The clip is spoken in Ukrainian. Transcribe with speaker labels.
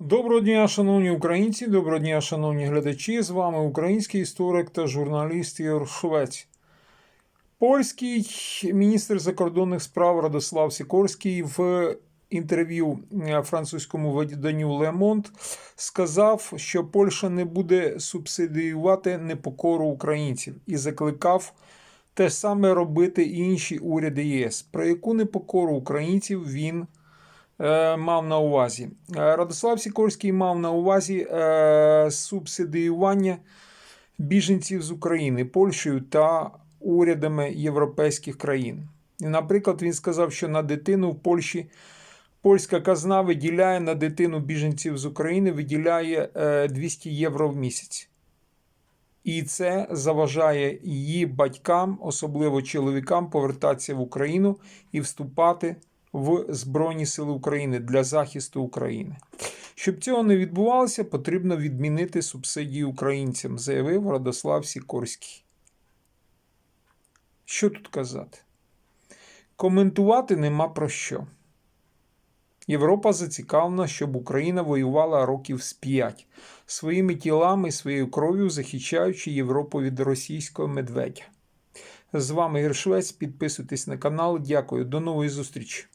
Speaker 1: Доброго дня, шановні українці, доброго дня, шановні глядачі. З вами український історик та журналіст Ігор Швець. Польський міністр закордонних справ Радослав Сікорський в інтерв'ю французькому виданню Monde сказав, що Польща не буде субсидіювати непокору українців і закликав те саме робити інші уряди ЄС. Про яку непокору українців він мав на увазі. Е, Радослав Сікорський мав на увазі е, субсидіювання біженців з України Польщею та урядами європейських країн. Наприклад, він сказав, що на дитину в Польщі польська казна виділяє на дитину біженців з України виділяє е, 200 євро в місяць. І це заважає її батькам, особливо чоловікам, повертатися в Україну і вступати в Збройні Сили України для захисту України. Щоб цього не відбувалося, потрібно відмінити субсидії українцям, заявив Радослав Сікорський. Що тут казати? Коментувати нема про що. Європа зацікавлена, щоб Україна воювала років з п'ять своїми тілами, своєю кров'ю захищаючи Європу від російського медведя. З вами Ігор Швець. Підписуйтесь на канал. Дякую. До нової зустрічі.